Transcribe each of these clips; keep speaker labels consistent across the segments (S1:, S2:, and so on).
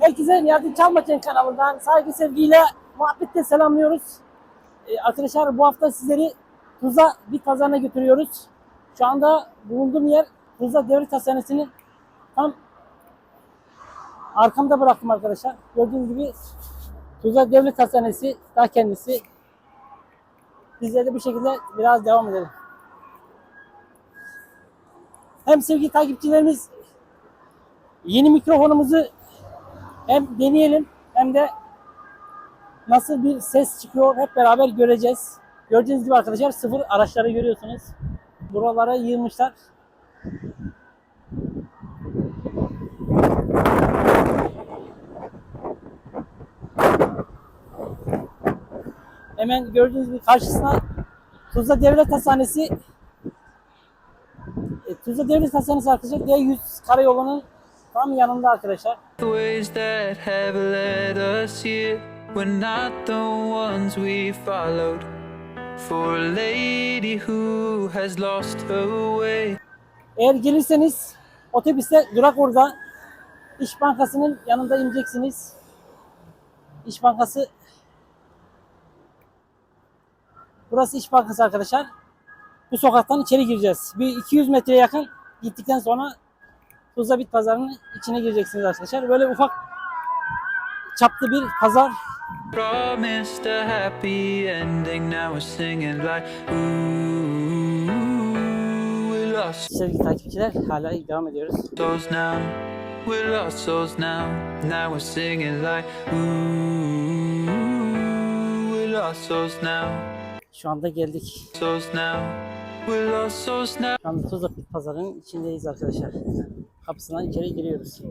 S1: Herkese Niyazi Çalmaçın kanalından saygı sevgiyle muhabbetle selamlıyoruz. Ee, arkadaşlar bu hafta sizleri Tuzla Bit Pazarı'na götürüyoruz. Şu anda bulunduğum yer Tuzla Devlet Hastanesi'nin tam arkamda bıraktım arkadaşlar. Gördüğünüz gibi Tuzla Devlet Hastanesi daha kendisi. Bizler de bu şekilde biraz devam edelim. Hem sevgili takipçilerimiz yeni mikrofonumuzu hem deneyelim hem de nasıl bir ses çıkıyor hep beraber göreceğiz. Gördüğünüz gibi arkadaşlar sıfır araçları görüyorsunuz. Buralara yığmışlar. Hemen gördüğünüz gibi karşısına Tuzla Devlet Hastanesi e, Tuzla Devlet Hastanesi arkadaşlar D100 karayolunun tam yanında arkadaşlar.
S2: Were not the ones we followed. For a lady who has lost her way.
S1: Eğer gelirseniz otobüste durak orada. İş Bankası'nın yanında ineceksiniz. İş Bankası Burası İş Bankası arkadaşlar. Bu sokaktan içeri gireceğiz. Bir 200 metreye yakın gittikten sonra Tuzla Bit Pazarı'nın içine gireceksiniz arkadaşlar. Böyle ufak çaplı bir pazar.
S2: Promised a happy ending, now we're singing like, ooh, we lost
S1: Sevgili takipçiler hala devam ediyoruz.
S2: souls now. We lost souls now. Now we're singing like, ooh, we lost souls now.
S1: Şu anda geldik.
S2: Souls now. We lost souls now.
S1: Şu anda Tuzla Bit Pazarı'nın içindeyiz arkadaşlar. Kapısından içeri giriyoruz.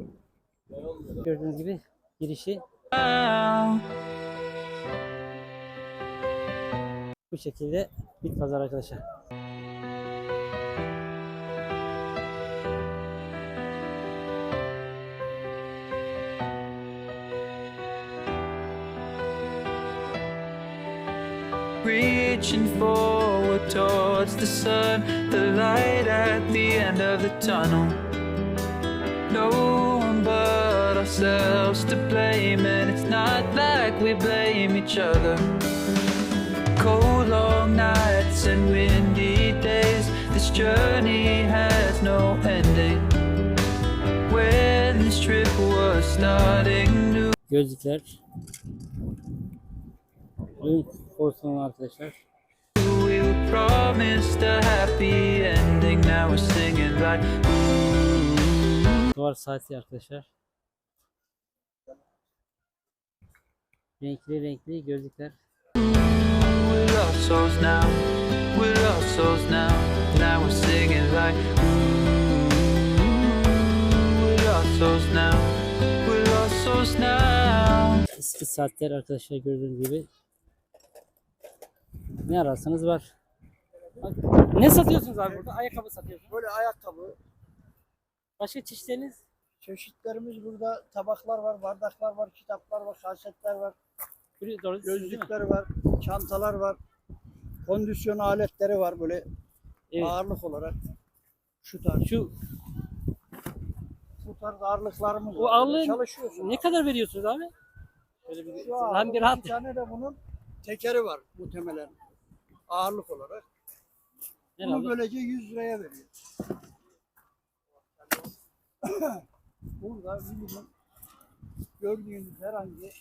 S1: Gördüğünüz gibi girişi bu şekilde Bit Pazar arkadaşlar.
S2: Reaching forward towards the sun, the light at the end of the tunnel. No one but ourselves to blame, and it's not like we blame each other. Cold long nights and windy days, this journey has no ending. When this trip was starting new.
S1: Gözlükler. Oyun korsanı arkadaşlar.
S2: We were promised a happy ending. Now we're singing like, ooh,
S1: Duvar saati arkadaşlar. Renkli renkli gözlükler.
S2: we lost souls now. We lost souls now. Now we're singing like, ooh, we lost souls now. We lost souls now.
S1: Eski saatler arkadaşlar gördüğünüz gibi. Ne ararsanız var. Ne satıyorsunuz abi burada? Ayakkabı satıyorsunuz.
S3: Böyle ayakkabı,
S1: Başka çeşitleriniz?
S3: çeşitlerimiz burada tabaklar var, bardaklar var, kitaplar var, kasetler var,
S1: doğru
S3: gözlükler var, çantalar var, kondisyon aletleri var böyle
S1: Evet.
S3: ağırlık olarak. Şu tarz,
S1: Şu
S3: bu tarz ağırlıklarımız
S1: o
S3: var.
S1: ağırlığı
S3: Çalışıyorsun.
S1: ne kadar veriyorsunuz abi? Şöyle bir,
S3: Şu ağırlık,
S1: bir rahat.
S3: tane de bunun tekeri var muhtemelen. Ağırlık olarak. Bunu böylece 100 liraya veriyor. Burada minimum gördüğünüz herhangi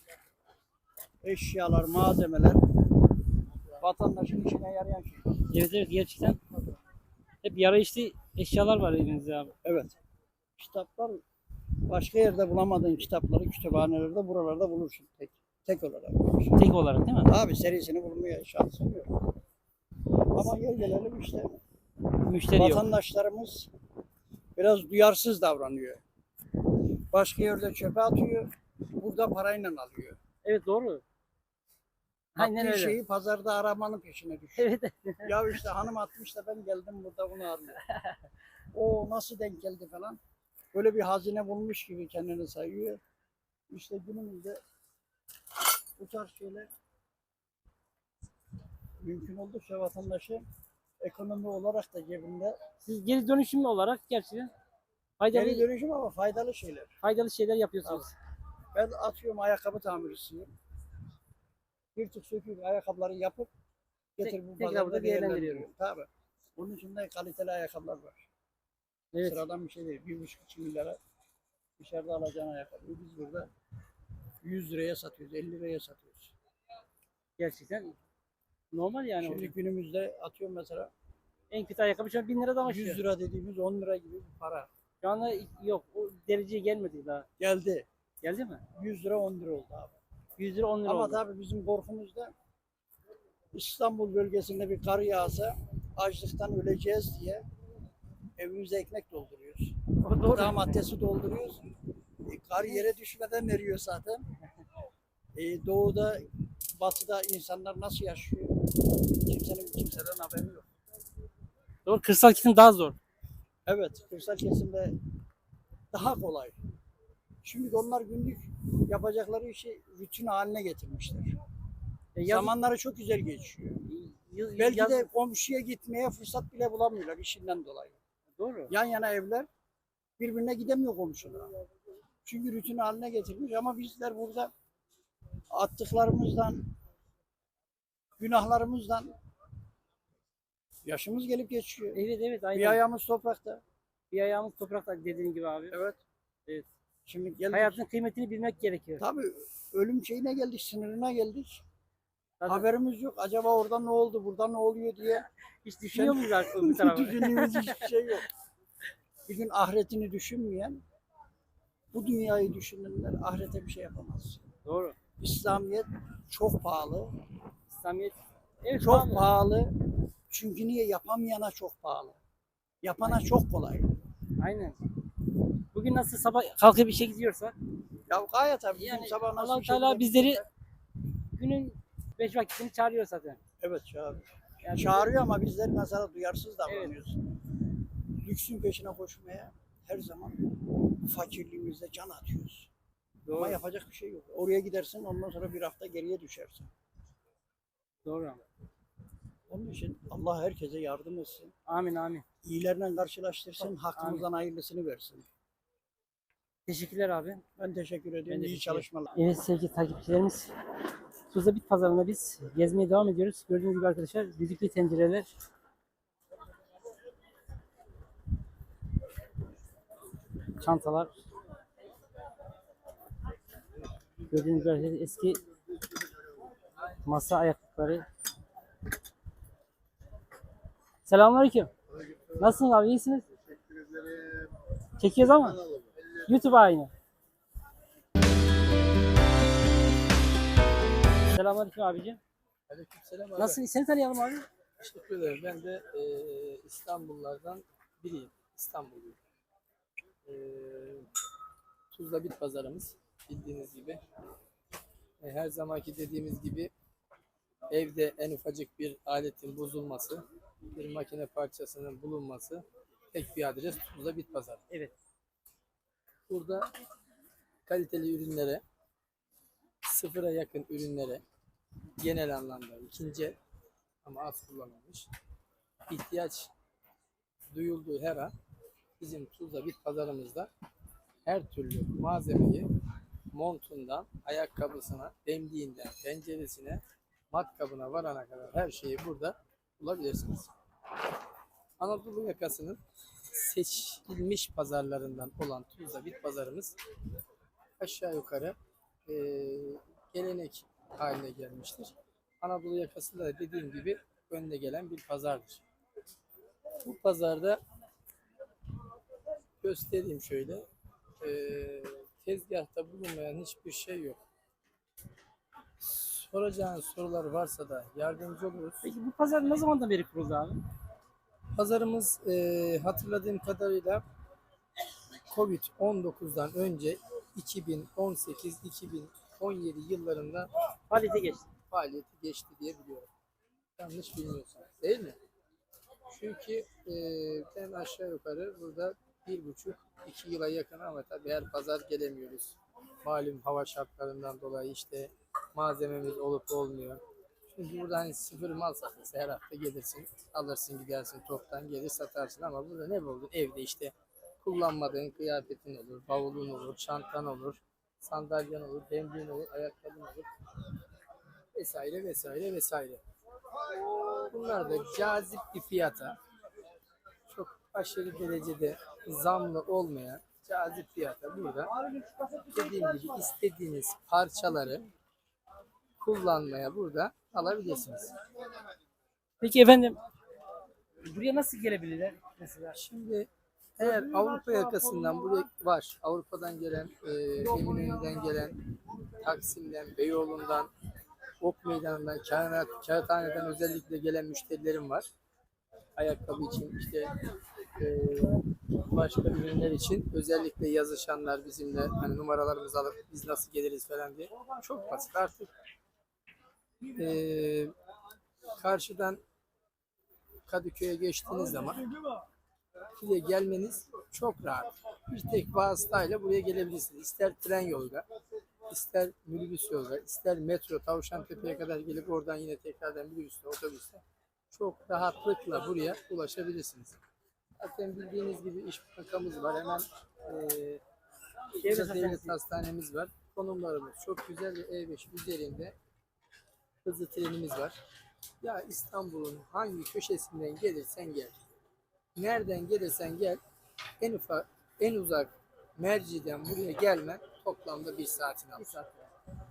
S3: eşyalar, malzemeler vatandaşın işine yarayan şey.
S1: Evet evet gerçekten hep yarayışlı eşyalar var elinizde abi.
S3: Evet. Kitaplar başka yerde bulamadığın kitapları kütüphanelerde buralarda bulursun tek tek olarak.
S1: Tek olarak değil mi?
S3: Abi serisini bulmaya şansın yok. Ama gel gelelim işte
S1: Müşteri yok.
S3: Biraz duyarsız davranıyor. Başka yerde çöpe atıyor, burada parayla alıyor.
S1: Evet doğru. Aynen
S3: Attığı
S1: öyle.
S3: şeyi pazarda aramanın peşine düşüyor.
S1: Evet.
S3: ya işte hanım atmış da ben geldim burada bunu arıyorum. o nasıl denk geldi falan. Böyle bir hazine bulmuş gibi kendini sayıyor. İşte günümüzde bu tarz şeyler mümkün oldukça vatandaşı ekonomi olarak da cebinde
S1: Siz geri dönüşümlü olarak gerçekten faydalı
S3: geri dönüşüm ama faydalı şeyler.
S1: faydalı şeyler yapıyorsunuz.
S3: Ben atıyorum ayakkabı tamircisiyim. Bir tık söküp ayakkabıları yapıp getirip bu
S1: tekrar
S3: pazarda
S1: burada değerlendiriyorum.
S3: değerlendiriyorum. Tabii. Onun için de kaliteli ayakkabılar var.
S1: Evet.
S3: Sıradan bir şey değil. Bir buçuk iki milyara dışarıda alacağın ayakkabı. Biz burada 100 liraya satıyoruz, 50 liraya satıyoruz.
S1: Gerçekten normal yani.
S3: Şimdi
S1: o.
S3: günümüzde atıyorum mesela
S1: En kötü ayakkabı şu an 1000 liradan başlıyor.
S3: 100 lira dediğimiz 10 lira gibi bir para.
S1: Şu anda yok. O dereceye gelmedi daha.
S3: Geldi.
S1: Geldi mi?
S3: 100 lira 10 lira oldu abi.
S1: 100 lira 10 lira
S3: Ama
S1: oldu.
S3: tabii bizim korkumuz da İstanbul bölgesinde bir kar yağsa açlıktan öleceğiz diye evimize ekmek dolduruyoruz.
S1: O doğru.
S3: Gıda maddesi dolduruyoruz. E, kar yere düşmeden eriyor zaten. E, doğuda, batıda insanlar nasıl yaşıyor? Kimsenin kimseden haberi yok.
S1: Doğru. Kırsal kesim daha zor.
S3: Evet, kırsal kesimde daha kolay. Çünkü onlar günlük yapacakları işi rutin haline getirmişler.
S1: E, yaz-
S3: Zamanları çok güzel geçiyor.
S1: yaz-
S3: Belki
S1: yaz-
S3: de komşuya gitmeye fırsat bile bulamıyorlar işinden dolayı.
S1: Doğru.
S3: Yan yana evler birbirine gidemiyor komşular. Çünkü rutin haline getirmiş ama bizler burada attıklarımızdan, günahlarımızdan yaşımız gelip geçiyor.
S1: Evet evet aynen.
S3: Bir ayağımız toprakta.
S1: Bir ayağımız toprakta dediğin gibi abi.
S3: Evet.
S1: Evet.
S3: Şimdi geldik.
S1: Hayatın kıymetini bilmek gerekiyor.
S3: Tabii ölüm şeyine geldik, sınırına geldik.
S1: Zaten
S3: Haberimiz yok. Acaba orada ne oldu, burada ne oluyor diye
S1: hiç düşünüyor muyuz bu tarafa?
S3: düşündüğümüz hiçbir şey yok. Bir gün ahiretini düşünmeyen, bu dünyayı düşünenler ahirete bir şey yapamaz.
S1: Doğru.
S3: İslamiyet çok pahalı.
S1: İslamiyet evet,
S3: Çok
S1: pahalı.
S3: pahalı. Çünkü niye yapamayana çok pahalı. Yapana çok kolay.
S1: Aynen. Bugün nasıl sabah kalkıp işe gidiyorsak
S3: Ya gayet tabii.
S1: Yani
S3: sabah nasıl
S1: Allah
S3: şey
S1: Teala
S3: gidebilirse-
S1: bizleri günün beş vakitini çağırıyor zaten.
S3: Evet çağırıyor.
S1: Yani
S3: Çağırıyor ama bizler mesela duyarsız davranıyoruz. Lüksün peşine koşmaya her zaman fakirliğimizde can atıyoruz.
S1: Doğru.
S3: Ama yapacak bir şey yok. Oraya gidersin ondan sonra bir hafta geriye düşersin.
S1: Doğru.
S3: Onun için Allah herkese yardım etsin.
S1: Amin amin.
S3: İyilerle karşılaştırsın, hakkımızdan hayırlısını versin.
S1: Teşekkürler abi.
S3: Ben teşekkür ediyorum.
S1: Ben
S3: İyi çalışmalar.
S1: Evet sevgili takipçilerimiz. Tuzla Bit Pazarı'nda biz gezmeye devam ediyoruz. Gördüğünüz gibi arkadaşlar düdüklü tencereler. Çantalar. Gördüğünüz gibi eski masa ayaklıkları. Selamünaleyküm. Nasılsınız abi? İyisiniz? Çekiyoruz ama. YouTube aynı. Selamünaleyküm abicim.
S4: Aleykümselam abi.
S1: Nasılsın? Seni tanıyalım abi.
S4: Teşekkür ederim. Ben de e, İstanbullardan biriyim. İstanbulluyum. E, Tuzla Bit Pazarımız bildiğiniz gibi. E, her zamanki dediğimiz gibi evde en ufacık bir aletin bozulması, bir makine parçasının bulunması tek bir adres Tuzla Bit Pazarı.
S1: Evet.
S4: Burada kaliteli ürünlere, sıfıra yakın ürünlere, genel anlamda ikinci el ama az kullanılmış, ihtiyaç duyulduğu her an bizim Tuzla Bit pazarımızda her türlü malzemeyi montundan, ayakkabısına, demliğinden, penceresine, matkabına varana kadar her şeyi burada bulabilirsiniz. Anadolu yakasının seçilmiş pazarlarından olan Tuzla Bit pazarımız aşağı yukarı eee, gelenek haline gelmiştir. Anadolu yakasında da dediğim gibi önde gelen bir pazardır. Bu pazarda göstereyim şöyle. Eee tezgahta bulunmayan hiçbir şey yok. Soracağın sorular varsa da yardımcı oluruz.
S1: Peki bu pazar ne zamandan beri kuruldu abi?
S4: Pazarımız eee, hatırladığım kadarıyla Covid-19'dan önce 2018-2017 yıllarında
S1: Faaliyete geçti.
S4: faaliyeti geçti diye biliyorum. Yanlış bilmiyorsam. Değil mi? Çünkü eee, ben aşağı yukarı burada bir buçuk, iki yıla yakın ama tabii her pazar gelemiyoruz. Malum hava şartlarından dolayı işte malzememiz olup olmuyor. Çünkü burada hani sıfır mal satılsa her hafta gelirsin, alırsın gidersin toptan gelir satarsın ama burada ne buldun? Evde işte kullanmadığın kıyafetin olur, bavulun olur, çantan olur. Sandalyen olur, demliğin olur, ayakkabın olur. Vesaire vesaire vesaire. Bunlar da cazip bir fiyata çok aşırı derecede zamlı olmayan cazip fiyata burada dediğim gibi istediğiniz parçaları kullanmaya burada alabilirsiniz.
S1: Peki efendim buraya nasıl gelebilirler mesela?
S4: Şimdi eğer Avrupa yakasından buraya var, Avrupa'dan gelen, e, Eminönü'nden gelen, Taksim'den, Beyoğlu'ndan, Ok Meydanı'ndan, Kağıt, Kağıthane'den özellikle gelen müşterilerim var. Ayakkabı için işte e, başka ürünler için özellikle yazışanlar bizimle hani numaralarımızı alıp biz nasıl geliriz falan diye. Çok basit artık. E, karşıdan Kadıköy'e geçtiğiniz zaman buraya gelmeniz çok rahat. Bir tek vasıtayla buraya gelebilirsiniz. İster tren yoluyla, ister minibüs yoluyla, ister metro Tavşantepe'ye kadar gelip oradan yine tekrardan minibüsle, otobüsle çok rahatlıkla buraya ulaşabilirsiniz. Zaten bildiğiniz gibi iş bakamız var. Hemen eee
S1: Devlet
S4: devlet, hastanemiz var. Konumlarımız çok güzel ve E5 üzerinde hızlı trenimiz var. Ya İstanbul'un hangi köşesinden gelirsen gel. Nereden gelirsen gel. En ufak, en uzak merciden buraya gelmen toplamda bir saatini alır.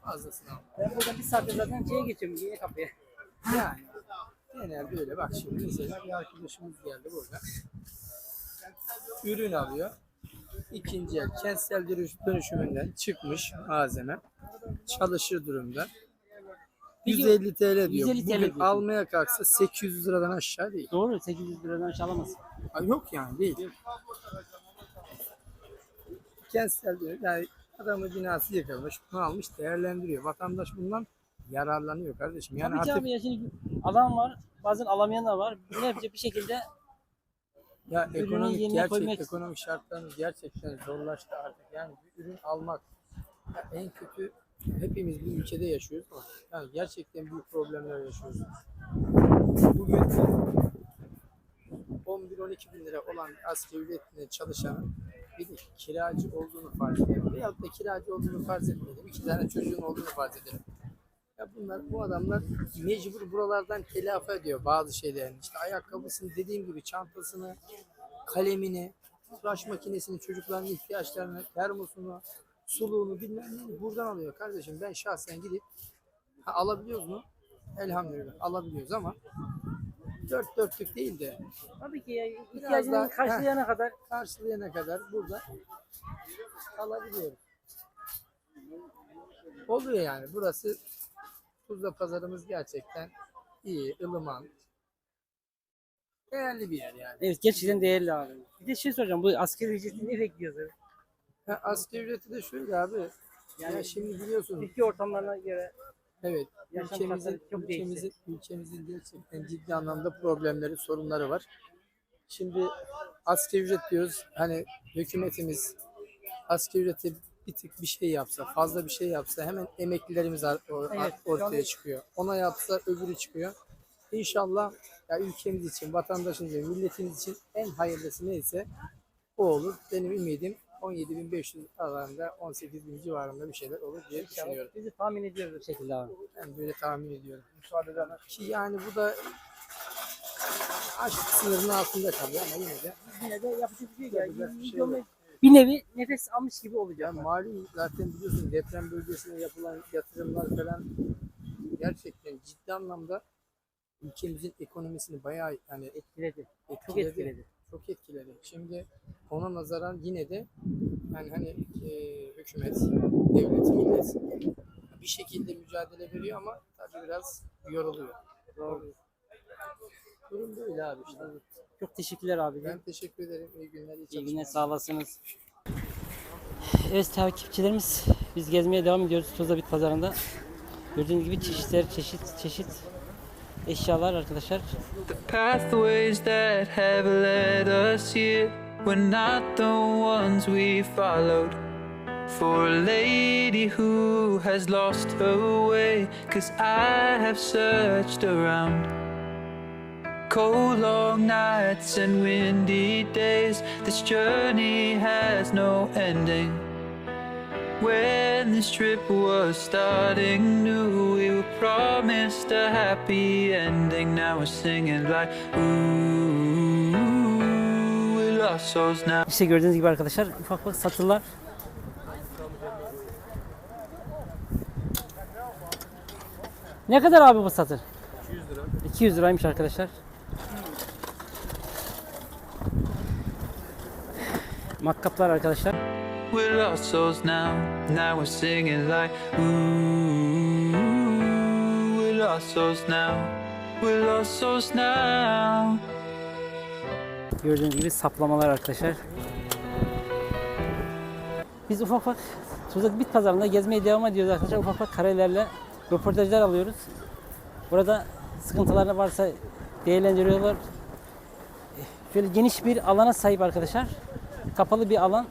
S4: Fazlasını alır.
S1: Ben buradan bir saatte zaten şeye geçiyorum yine kapıya.
S4: Yani genelde öyle. Bak şimdi mesela bir arkadaşımız geldi burada. Ürün alıyor. İkinci el kentsel dönüş- dönüşümünden çıkmış malzeme. Çalışır durumda.
S1: Peki,
S4: 150 TL diyor.
S1: 150 TL
S4: Bugün
S1: diyorsun.
S4: almaya kalksa 800 liradan aşağı değil.
S1: Doğru 800 liradan aşağı alamazsın.
S4: Ha, yok yani değil. Kentsel dönüş yani adamın binası yıkılmış, bunu almış değerlendiriyor. Vatandaş bundan yararlanıyor kardeşim. Yani
S1: Tabii
S4: artık
S1: abi ya şimdi alan var bazen alamayan da var. Ne yapacak bir şekilde
S4: Ya
S1: Ürünü
S4: ekonomik
S1: yerine
S4: gerçek
S1: koymak-
S4: ekonomik şartlarımız gerçekten zorlaştı artık. Yani bir ürün almak ya en kötü hepimiz bir ülkede yaşıyoruz ama yani gerçekten büyük problemler yaşıyoruz. Bugün 11-12 bin lira olan asgari ücretinde çalışanın bir kiracı olduğunu farz edelim. Veyahut da kiracı olduğunu farz etmeyelim. İki tane çocuğun olduğunu farz edelim. Ya bunlar, bu adamlar mecbur buralardan telafi ediyor bazı şeylerini. İşte ayakkabısını, dediğim gibi çantasını, kalemini, tıraş makinesini, çocukların ihtiyaçlarını, termosunu, suluğunu bilmem neyini buradan alıyor kardeşim. Ben şahsen gidip ha, alabiliyoruz mu? Elhamdülillah alabiliyoruz ama dört dörtlük değil de
S1: tabii ki ya
S4: daha-
S1: ihtiyacını karşılayana kadar
S4: karşılayana kadar burada alabiliyoruz. Oluyor yani. Burası Tuzla pazarımız gerçekten iyi, ılıman. Değerli bir yer yani.
S1: evet gerçekten değerli abi. Bir de şey soracağım bu asgari ücreti ne bekliyoruz?
S4: Ha, asgari ücreti de şöyle abi. Yani
S1: Yani
S4: şimdi biliyorsun
S1: Türkiye ortamlarına göre
S4: evet
S1: yaşam
S4: ülkemizin
S1: çok
S4: ülkemizin ülkemizin gerçekten ciddi anlamda problemleri, sorunları var. Şimdi asgari ücret diyoruz. Hani hükümetimiz asgari ücreti bir tık bir şey yapsa, fazla bir şey yapsa hemen emeklilerimiz or- ortaya çıkıyor. Ona yapsa öbürü çıkıyor. İnşallah ya ülkemiz için, vatandaşımız için, milletimiz için en hayırlısı neyse o olur. Benim ümidim 17.500 arasında 18.000 civarında bir şeyler olur diye düşünüyorum.
S1: bizi tahmin ediyoruz bu şekilde abi.
S4: Ben böyle tahmin ediyorum. Ki yani bu da aşk sınırının altında kalıyor ama yine de
S1: Yine de yapacak bir şey yok.
S4: Yapacak bir şey yok.
S1: Bir nevi nefes almış gibi olacak.
S4: Ya malum zaten biliyorsun deprem bölgesine yapılan yatırımlar falan gerçekten ciddi anlamda ülkemizin ekonomisini bayağı yani
S1: Etkiledi. Çok
S4: etkiledi.
S1: etkiledi.
S4: Çok etkiledi. Şimdi ona nazaran yine de yani hani e, hükümet, devlet, millet bir şekilde mücadele veriyor ama tabii biraz yoruluyor.
S1: Doğru.
S4: Durum böyle abi işte.
S1: Çok teşekkürler abi.
S4: Ben teşekkür ederim. İyi günler, iyi
S1: İyi günler sağ olasınız. Evet takipçilerimiz biz gezmeye devam ediyoruz Tuzla Bit Pazarı'nda. Gördüğünüz gibi çeşitler çeşit çeşit eşyalar arkadaşlar.
S2: The pathways that have led us here were not the ones we followed. For a lady who has lost her way, cause I have searched around. Cold long nights and windy days, this journey has no ending. When this trip was starting new, we were promised a happy ending. Now we're singing like, ooh, we lost souls now.
S1: İşte gördüğünüz gibi arkadaşlar ufak ufak satırlar. Ne kadar abi bu satır? 200 lira. 200 liraymış arkadaşlar. Makkaplar arkadaşlar.
S2: We lost souls now. Now we're singing like, ooh, we lost souls now. We lost souls now.
S1: Gördüğünüz gibi saplamalar arkadaşlar. Biz ufak ufak Tuzla Bit Pazarı'nda gezmeye devam ediyoruz arkadaşlar. Ufak ufak karelerle röportajlar alıyoruz. Burada sıkıntıları varsa değerlendiriyorlar. Şöyle geniş bir alana sahip arkadaşlar. Kapalı bir alan.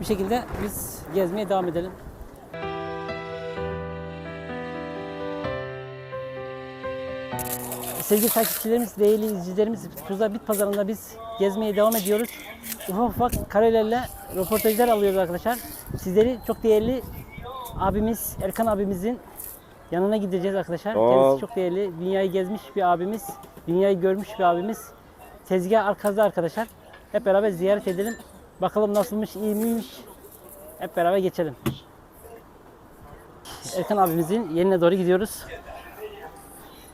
S1: Bir şekilde biz gezmeye devam edelim. Sevgili takipçilerimiz, değerli izleyicilerimiz, Tuzla Bit Pazarı'nda biz gezmeye devam ediyoruz. Ufak ufak karelerle röportajlar alıyoruz arkadaşlar. Sizleri çok değerli abimiz, Erkan abimizin yanına gideceğiz arkadaşlar. Kendisi çok değerli, dünyayı gezmiş bir abimiz, dünyayı görmüş bir abimiz. Tezgah arkada arkadaşlar. Hep beraber ziyaret edelim. Bakalım nasılmış, iyi miymiş? Hep beraber geçelim. Erkan abimizin yerine doğru gidiyoruz.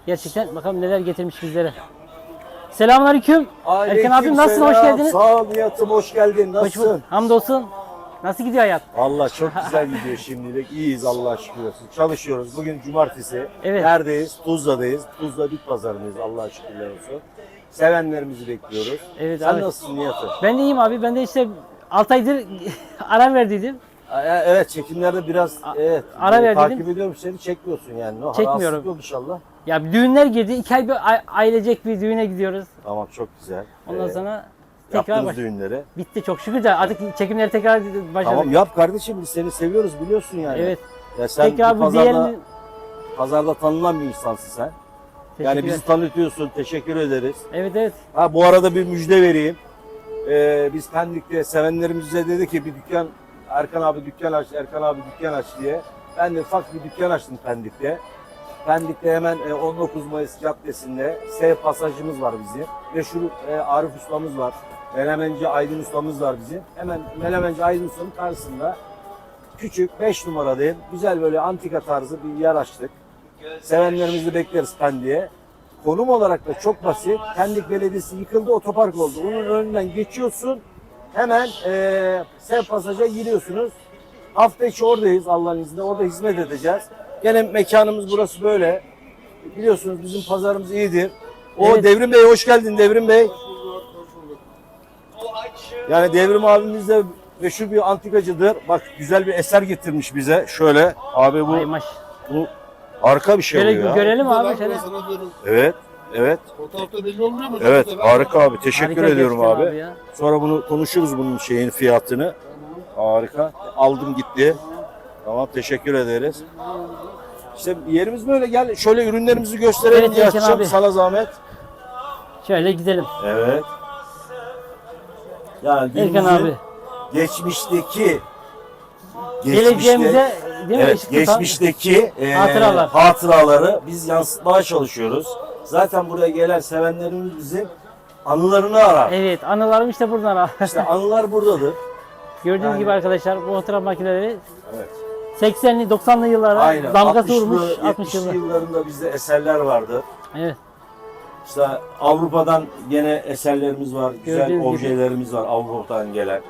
S1: Gerçekten bakalım neler getirmiş bizlere. Selamünaleyküm. Erkan abim nasılsın? Hoş geldiniz.
S5: Sağ ol Nihat'ım hoş geldin.
S1: Hoş
S5: Nasılsın?
S1: Hamdolsun. Nasıl gidiyor hayat?
S5: Allah çok güzel gidiyor şimdilik. İyiyiz Allah'a şükür olsun. Çalışıyoruz. Bugün cumartesi.
S1: Evet.
S5: Neredeyiz? Tuzla'dayız. Tuzla Bit Pazarı'ndayız Allah'a şükürler olsun. Sevenlerimizi bekliyoruz.
S1: Evet
S5: Sen
S1: abi.
S5: nasılsın Nihat'ım?
S1: Ben de iyiyim abi. Ben de işte 6 aydır ara verdiydim.
S5: Evet çekimlerde biraz evet,
S1: ara
S5: e,
S1: ver
S5: takip ediyorum seni çekmiyorsun yani. No,
S1: Çekmiyorum.
S5: yok inşallah.
S1: Ya düğünler girdi. 2 ay bir ailecek bir düğüne gidiyoruz.
S5: Tamam çok güzel.
S1: Ondan
S5: Ee,
S1: sonra tekrar baş...
S5: düğünleri.
S1: bitti çok şükür de artık çekimleri tekrar başladık.
S5: Tamam yap kardeşim biz seni seviyoruz biliyorsun yani.
S1: Evet.
S5: Ya sen
S1: tekrar
S5: bu pazarda,
S1: diğer
S5: pazarda tanınan bir insansın sen. Yani
S1: Teşekkürler.
S5: bizi tanıtıyorsun. Teşekkür ederiz.
S1: Evet evet.
S5: Ha bu arada bir müjde vereyim. Ee, biz Pendik'te sevenlerimize dedi ki bir dükkan Erkan abi dükkan aç, Erkan abi dükkan aç diye. Ben de ufak bir dükkan açtım Pendik'te. Pendik'te hemen e, 19 Mayıs Caddesi'nde S pasajımız var bizim. Meşhur e, Arif Ustamız var. Menemenci Aydın Ustamız var bizim. Hemen Menemenci Aydın Usta'nın karşısında küçük 5 numaradayım. Güzel böyle antika tarzı bir yer açtık. Sevenlerimizi bekleriz Pendik'e. Konum olarak da çok basit. Pendik Belediyesi yıkıldı, otopark oldu. Onun önünden geçiyorsun. Hemen eee Sev Pasaj'a giriyorsunuz. Hafta içi oradayız Allah'ın izniyle. Orada hizmet edeceğiz. Gene mekanımız burası böyle. Biliyorsunuz bizim pazarımız iyidir. O
S1: Evet.
S5: Devrim Bey hoş geldin Devrim Bey. Yani Devrim abimiz de meşhur bir antikacıdır. Bak güzel bir eser getirmiş bize. Şöyle abi bu,
S1: Ay maş.
S5: bu harika bir şey
S1: Şöyle
S5: bu ya.
S1: görelim abi şöyle.
S5: Evet, evet.
S6: Fotoğrafta belli olmuyor mu?
S5: Evet harika abi. Teşekkür
S1: Harika
S5: ediyorum abi.
S1: ya.
S5: Sonra bunu konuşuruz bunun şeyin fiyatını. Harika. Aldım gitti. Tamam teşekkür ederiz. İşte yerimiz böyle gel şöyle ürünlerimizi gösterelim
S1: Evet,
S5: evet,
S1: Erkan abi.
S5: sana zahmet.
S1: Şöyle gidelim.
S5: Evet. Yani
S1: Erkan
S5: günümüzün
S1: abi.
S5: geçmişteki
S1: Geleceğimize değil mi?
S5: Evet, geçmişteki e,
S1: Hatıralar.
S5: hatıraları biz yansıtmaya çalışıyoruz. Zaten buraya gelen sevenlerimiz bizim anılarını arar.
S1: Evet anılarım işte buradan. al.
S5: İşte anılar buradadır.
S1: Gördüğünüz
S5: Yani-
S1: gibi arkadaşlar bu fotoğraf makineleri
S5: Evet.
S1: 80'li 90'lı yıllara
S5: Aynen.
S1: damgası
S5: 60'lı,
S1: vurmuş 60
S5: 70'li
S1: yıllar.
S5: yıllarında bizde eserler vardı.
S1: Evet.
S5: İşte Avrupa'dan gene eserlerimiz var. Güzel
S1: Gördüğünüz gibi.
S5: objelerimiz var Avrupa'dan gelen.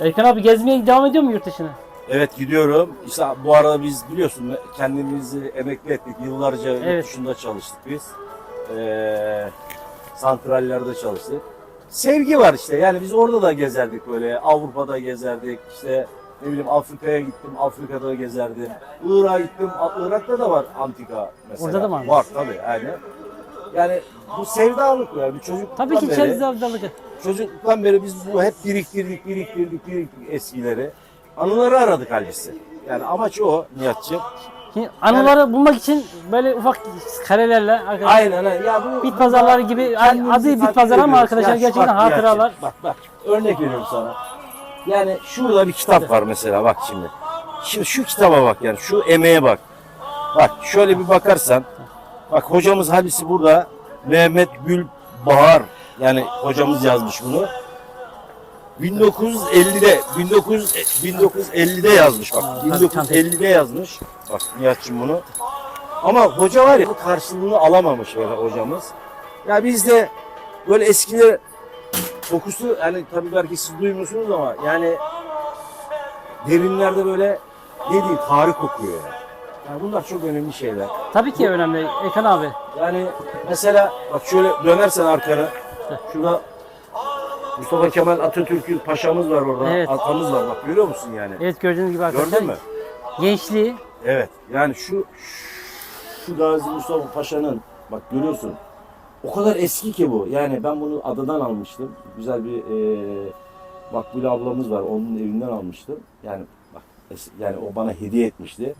S1: Erkan abi gezmeye devam ediyor mu yurt dışına?
S5: Evet gidiyorum. İşte bu arada biz biliyorsun kendimizi emekli ettik. Yıllarca
S1: Evet.
S5: yurt dışında çalıştık biz. Ee, santrallerde çalıştık. Sevgi var işte. Yani biz orada da gezerdik böyle. Avrupa'da gezerdik. İşte ne bileyim Afrika'ya gittim. Afrika'da da gezerdim. Irak'a gittim. Irak'ta da var antika mesela.
S1: Orada da mı var?
S5: Var tabii yani. Yani bu sevdalık yani. Bir çocukluktan
S1: Tabii ki
S5: beri,
S1: içeriz avdalık.
S5: çocukluktan beri biz bu hep biriktirdik, biriktirdik, biriktirdik eskileri. Anıları aradık halbuki. Yani amaç o Nihat'cığım.
S1: Şimdi anıları bulmak için böyle ufak karelerle arkadaşlar.
S5: Aynen aynen. Ya bu
S1: Bit pazarları gibi
S5: kendimizi
S1: adı bit
S5: takdir
S1: pazarı ama
S5: ediyoruz.
S1: arkadaşlar
S5: Ya şu
S1: gerçekten
S5: bak
S1: hatıralar.
S5: Nihat'cığım, Bak bak örnek veriyorum sana. Yani şurada bir kitap var mesela bak şimdi. Şimdi şu kitaba bak yani şu emeğe bak. Bak şöyle bir bakarsan bak hocamız hadisi burada Mehmet Gül Bahar yani hocamız yazmış bunu. 1950'de 1900 1950'de yazmış bak. 1950'de yazmış. Bak Nihat'cığım bunu. Ama hoca var ya karşılığını alamamış böyle hocamız. Ya biz de böyle eskiler kokusu yani tabii belki siz duymuyorsunuz ama yani derinlerde böyle ne diyeyim tarih kokuyor yani. Yani bunlar çok önemli şeyler.
S1: Tabii ki önemli Ekan abi.
S5: Yani mesela bak şöyle dönersen arkana şurada Mustafa Kemal Atatürk'ün paşamız var orada.
S1: Evet.
S5: Atamız var bak görüyor musun yani?
S1: Evet gördüğünüz gibi arkadaşlar.
S5: Gördün mü?
S1: Gençliği
S5: Evet. Yani şu şu Gazi Mustafa Paşa'nın bak görüyorsun. O kadar eski ki bu. Yani ben bunu adadan almıştım. Güzel bir e, Makbule ablamız var. Onun evinden almıştım. Yani bak es- yani o bana hediye etmişti.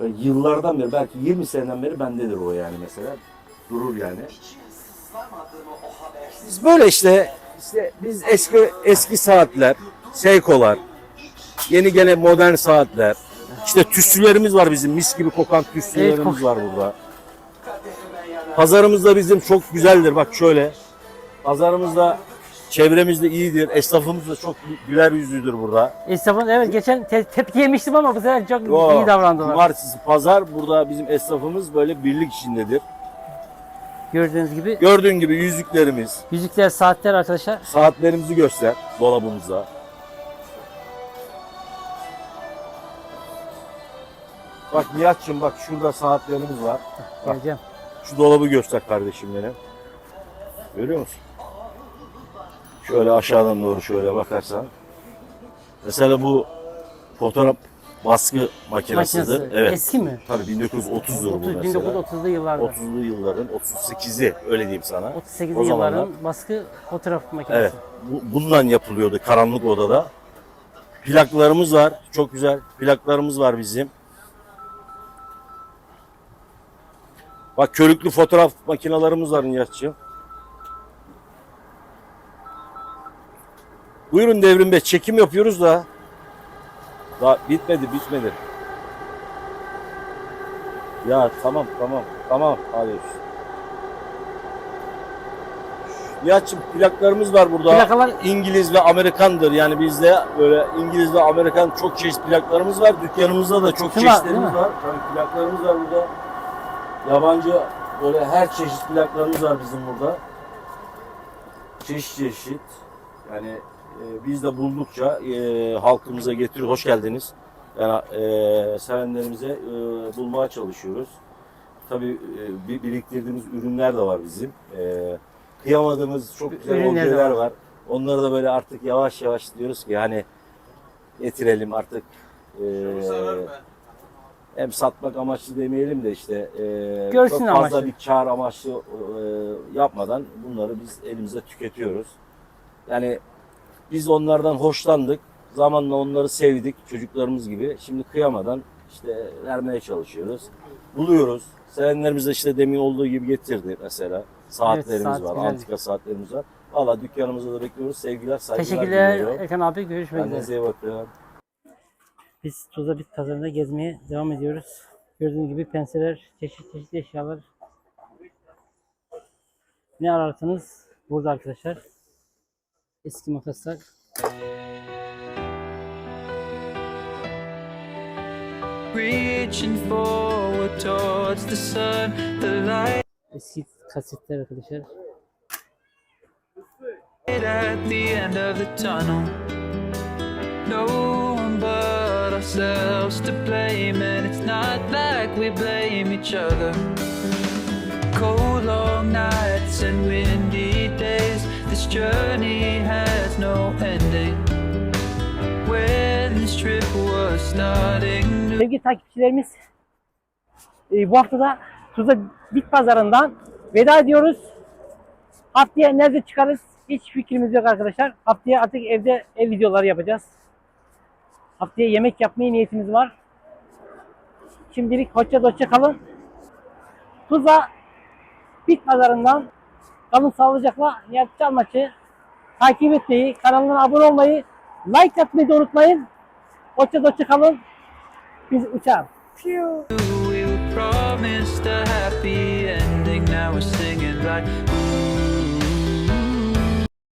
S5: Böyle yıllardan beri belki 20 seneden beri bendedir o yani mesela. Durur yani. Biz böyle işte işte biz eski eski saatler, Seiko'lar, yeni gene modern saatler, işte tütsülerimiz var bizim mis gibi kokan tütsülerimiz
S1: Evet, kok-
S5: var burada. Pazarımız da bizim çok güzeldir bak şöyle. Pazarımızda çevremiz de iyidir. Esnafımız da çok güler yüzlüdür burada.
S1: esnafın evet geçen te- tepki yemiştim ama bu sefer çok
S5: Yo,
S1: iyi davrandılar.
S5: Cumartesi, pazar burada bizim esnafımız böyle birlik içindedir.
S1: Gördüğünüz gibi
S5: Gördüğün gibi yüzüklerimiz,
S1: yüzükler, saatler arkadaşlar.
S5: saatlerimizi göster dolabımızda. Bak Nihat'cığım bak şurada saatlerimiz var. Bak.
S1: Geleceğim.
S5: Şu dolabı göster kardeşim benim. Görüyor musun? Şöyle aşağıdan doğru şöyle bakarsan. Mesela bu fotoğraf baskı makinesidir.
S1: Makinesi.
S5: Evet.
S1: Eski mi?
S5: Tabii 1930'dur bu
S1: 30,
S5: mesela.
S1: 1930'lu yıllarda.
S5: 30'lu yılların 38'i öyle diyeyim sana.
S1: 38'li
S5: O zamanlar-
S1: yılların baskı fotoğraf makinesi.
S5: Evet. Bu, bundan yapılıyordu karanlık odada. Plaklarımız var. Çok güzel. Plaklarımız var bizim. Bak körüklü fotoğraf makinelerimiz var Nihat'cığım. Buyurun Devrim Bey. Çekim yapıyoruz da. Daha bitmedi, bitmedi. Ya tamam, tamam, tamam. Hadi. Nihat'cığım plaklarımız var burada.
S1: Plakalar
S5: İngiliz ve Amerikandır. Yani bizde böyle İngiliz ve Amerikan çok çeşit plaklarımız var. Dükkanımızda da çok
S1: Değil
S5: çeşitlerimiz
S1: mi?
S5: var. Tabii plaklarımız var burada. Yabancı böyle her çeşit plaklarımız var bizim burada. Çeşit çeşit. Yani e, biz de buldukça e, halkımıza getiriyor. Hoş geldiniz. Yani e, sevenlerimize e, bulmaya çalışıyoruz. Tabii e, bir- biriktirdiğimiz ürünler de var bizim. E, kıyamadığımız çok güzel
S1: Ürünler de
S5: objeler
S1: var.
S5: var. Onları da böyle artık yavaş yavaş diyoruz ki hani getirelim artık. E, hem satmak amaçlı demeyelim de işte e,
S1: Görsün
S5: çok fazla
S1: amaçlı.
S5: bir kar amaçlı e, yapmadan bunları biz elimizde tüketiyoruz. Yani biz onlardan hoşlandık. Zamanla onları sevdik çocuklarımız gibi. Şimdi kıyamadan işte vermeye çalışıyoruz. Buluyoruz. Sevenlerimiz de işte demin olduğu gibi getirdi mesela. Saatlerimiz
S1: saat
S5: var,
S1: güzel.
S5: antika saatlerimiz var. Valla dükkanımızda da bekliyoruz. Sevgiler, saygılar
S1: teşekkürler
S5: diliyorum.
S1: Ekan abi. Görüşmek üzere.
S5: Kendinize iyi bakın.
S1: Biz Tuzla Bit Pazarı'nda gezmeye devam ediyoruz. Gördüğünüz gibi penseler, çeşit çeşit eşyalar. Ne ararsanız burada arkadaşlar. Eski makaslar.
S2: Reaching forward towards the sun, the light
S1: Eski kasetler arkadaşlar.
S2: at the end of the tunnel. No one but ourselves to blame, and it's not like we blame each other. Cold long nights and windy this journey has no ending. When this trip was starting,
S1: Sevgili takipçilerimiz e, bu haftada Tuzla Bit Pazarı'ndan veda ediyoruz. Haftaya nerede çıkarız hiç fikrimiz yok arkadaşlar. Haftaya artık evde ev videoları yapacağız. Haftaya yemek yapmaya niyetimiz var. Şimdilik hoşça hoşça kalın. Tuzla Bit Pazarı'ndan kalın sağlıcakla Nihat Çalmaç'ı takip etmeyi, kanalına abone olmayı, like atmayı da unutmayın. Hoşça hoşça kalın. Biz uçalım.
S2: We